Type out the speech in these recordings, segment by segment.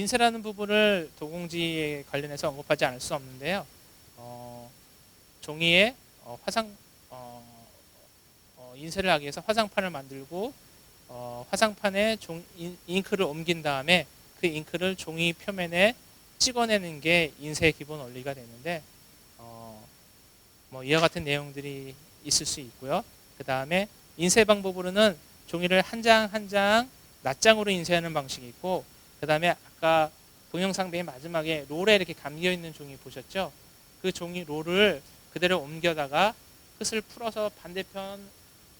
인쇄라는 부분을 도공지에 관련해서 언급하지 않을 수 없는데요. 어, 종이에 어, 화상 어, 어, 인쇄를 하기 위해서 화상판을 만들고 어, 화상판에 종, 인, 잉크를 옮긴 다음에 그 잉크를 종이 표면에 찍어내는 게 인쇄의 기본 원리가 되는데 어, 뭐 이와 같은 내용들이 있을 수 있고요. 그 다음에 인쇄 방법으로는 종이를 한 장 한장 낱장으로 인쇄하는 방식이 있고 그 다음에 아까 동영상 맨 마지막에 롤에 이렇게 감겨 있는 종이 보셨죠? 그 종이 롤을 그대로 옮겨다가 끝을 풀어서 반대편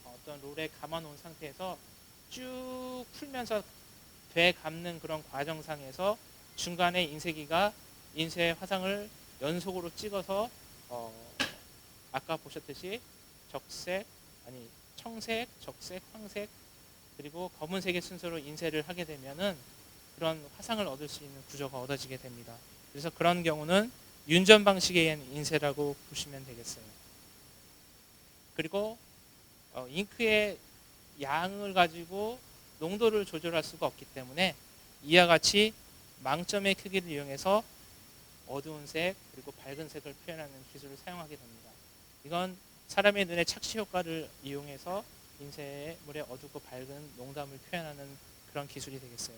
어떤 롤에 감아 놓은 상태에서 쭉 풀면서 되 감는 그런 과정상에서 중간에 인쇄기가 인쇄 화상을 연속으로 찍어서 어, 아까 보셨듯이 적색 아니 청색, 적색, 황색 그리고 검은색의 순서로 인쇄를 하게 되면은 그런 화상을 얻을 수 있는 구조가 얻어지게 됩니다. 그래서 그런 경우는 윤전 방식의 인쇄라고 보시면 되겠어요. 그리고 어, 잉크의 양을 가지고 농도를 조절할 수가 없기 때문에 이와 같이 망점의 크기를 이용해서 어두운 색 그리고 밝은 색을 표현하는 기술을 사용하게 됩니다. 이건 사람의 눈의 착시 효과를 이용해서 인쇄물의 어둡고 밝은 농담을 표현하는 그런 기술이 되겠어요.